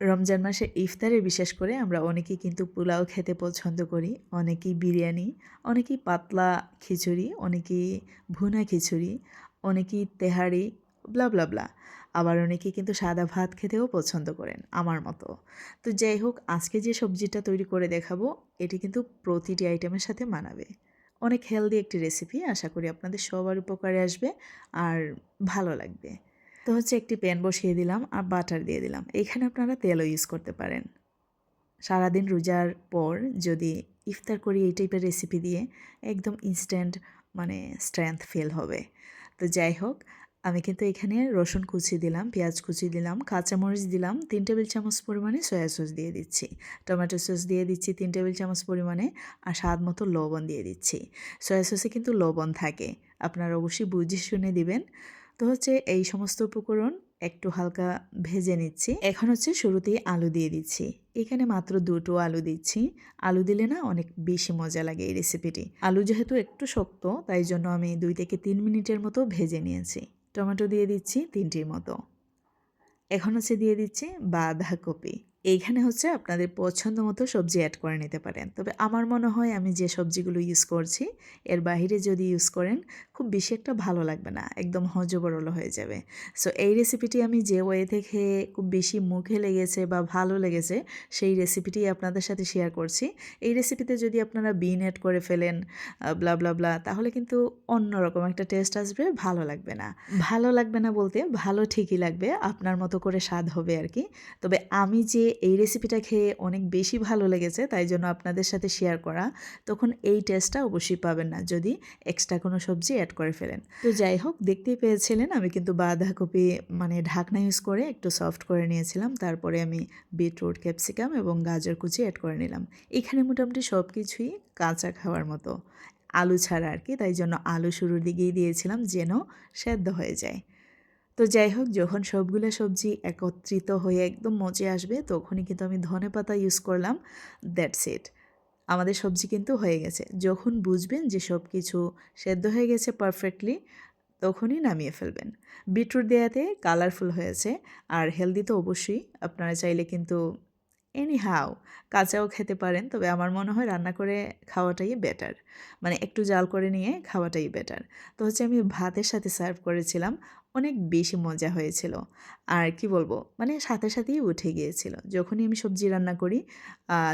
রমজান মাসে ইফতারে বিশেষ করে আমরা অনেকেই কিন্তু পোলাও খেতে পছন্দ করি, অনেকেই বিরিয়ানি, অনেকেই পাতলা খিচুড়ি, অনেকেই ভুনা খিচুড়ি, অনেকেই তেহারি ব্লা ব্লা ব্লা আবার অনেকেই কিন্তু সাদা ভাত খেতেও পছন্দ করেন আমার মতো। তো যাই হোক, আজকে যে সবজিটা তৈরি করে দেখাবো, এটি কিন্তু প্রতিটি আইটেমের সাথে মানাবে। অনেক হেলদি একটি রেসিপি আশা করি আপনাদের সবার উপকারে আসবে আর ভালো লাগবে। তো হচ্ছে একটি প্যান বসিয়ে দিলাম আর বাটার দিয়ে দিলাম। এখানে আপনারা তেলও ইউজ করতে পারেন। সারাদিন রোজার পর যদি ইফতার করি এই টাইপের রেসিপি দিয়ে, একদম ইনস্ট্যান্ট মানে স্ট্রেংথ ফিল হবে। তো যাই হোক, আমি কিন্তু এখানে রসুন কুচি দিলাম, পেঁয়াজ কুচি দিলাম, কাঁচামরিচ দিলাম, তিন টেবিল চামচ পরিমাণে সয়া সস দিয়ে দিচ্ছি। টমেটো সস দিয়ে দিচ্ছি তিন টেবিল চামচ পরিমাণে আর স্বাদ মতো লবণ দিয়ে দিচ্ছি। সয়া সসে কিন্তু লবণ থাকে। আপনারা অবশ্যই বুঝে শুনে দিবেন। তো হচ্ছে এই সমস্ত উপকরণ একটু হালকা ভেজে নিচ্ছি। এখন হচ্ছে শুরুতেই আলু দিয়ে দিচ্ছি। এখানে মাত্র দুটো আলু দিচ্ছি। আলু দিলে না অনেক বেশি মজা লাগে এই রেসিপিটি। আলু যেহেতু একটু শক্ত, তাই জন্য আমি দুই থেকে তিন মিনিটের মতো ভেজে নিয়েছি। টমেটো দিয়ে দিচ্ছি তিনটির মতো। এখন হচ্ছে দিয়ে দিচ্ছি বাঁধাকপি। এইখানে হচ্ছে আপনাদের পছন্দ মতো সবজি অ্যাড করে নিতে পারেন। তবে আমার মনে হয় আমি যে সবজিগুলো ইউজ করছি, এর বাইরে যদি ইউজ করেন, খুব বেশি একটা ভালো লাগবে না, একদম হজবরল হয়ে যাবে। সো এই রেসিপিটি আমি যে ওয়ে থেকে খুব বেশি মুখে লেগেছে বা ভালো লেগেছে, সেই রেসিপিটি আপনাদের সাথে শেয়ার করছি। এই রেসিপিতে যদি আপনারা বিন অ্যাড করে ফেলেন ব্লা ব্লা ব্লা তাহলে কিন্তু অন্যরকম একটা টেস্ট আসবে, ভালো লাগবে না। ভালো লাগবে না বলতে ভালো ঠিকই লাগবে, আপনার মতো করে স্বাদ হবে আর কি। তবে আমি যে এই রেসিপিটা খেয়ে অনেক বেশি ভালো লেগেছে, তাই জন্য আপনাদের সাথে শেয়ার করা। তখন এই টেস্টটা অবশ্যই পাবেন না, যদি এক্সট্রা কোনো সবজি অ্যাড করে ফেলেন। তো যাই হোক, দেখতেই পেয়েছিলেন, আমি কিন্তু বাঁধাকপি মানে ঢাকনা ইউজ করে একটু সফট করে নিয়েছিলাম, তারপরে আমি বিটরুট ক্যাপসিকাম এবং গাজর কুচি অ্যাড করে নিলাম। এখানে মোটামুটি সব কিছুই কাঁচা খাওয়ার মতো। আলু ছাড়া আর কি, তাই জন্য আলু শুরুর দিকেই দিয়েছিলাম যেন সেদ্ধ হয়ে যায়। তো যাই হোক, যখন সবগুলো সবজি একত্রিত হয়ে একদম মজে আসবে, তখনই কিন্তু আমি ধনে পাতা ইউজ করলাম। দ্যাটস ইট আমাদের সবজি কিন্তু হয়ে গেছে। যখন বুঝবেন যে সব কিছু সেদ্ধ হয়ে গেছে পারফেক্টলি তখনই নামিয়ে ফেলবেন। বিটরুট দেয়াতে কালারফুল হয়েছে। আর হেলদি তো অবশ্যই। আপনারা চাইলে কিন্তু এনি হাও কাঁচাও খেতে পারেন। তবে আমার মনে হয় রান্না করে খাওয়াটাই বেটার মানে একটু জাল করে নিয়ে খাওয়াটাই বেটার তো হচ্ছে আমি ভাতের সাথে সার্ভ করেছিলাম, অনেক বেশি মজা হয়েছিল। আর কি বলব? মানে সাথে সাথেই উঠে গিয়েছিল। যখনই আমি সবজি রান্না করি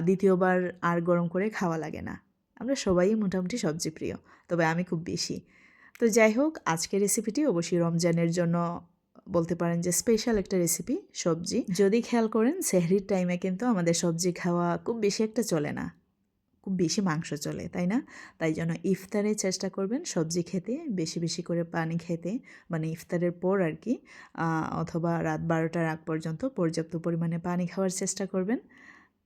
দ্বিতীয়বার আর গরম করে খাওয়া লাগে না। আমরা সবাই মোটামুটি সবজি প্রিয়, তবে আমি খুব বেশি। তো যাই হোক, আজকের রেসিপিটি অবশ্যই রমজানের জন্য বলতে পারেন যে স্পেশাল একটা রেসিপি সবজি। যদি খেয়াল করেন, সেহরির টাইমে কিন্তু আমাদের সবজি খাওয়া খুব বেশি একটা চলে না। খুব বেশি মাংস চলে, তাই না? তাই জন্য ইফতারে চেষ্টা করবেন সবজি খেতে, বেশি বেশি করে পানি খেতে। মানে ইফতারের পর আর কি অথবা রাত বারোটার আগ পর্যন্ত পর্যাপ্ত পরিমাণে পানি খাওয়ার চেষ্টা করবেন।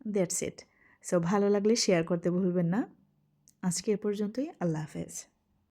দ্যাটস ইট সো ভালো লাগলে শেয়ার করতে ভুলবেন না। আজকে এ পর্যন্তই, আল্লাহ হাফেজ।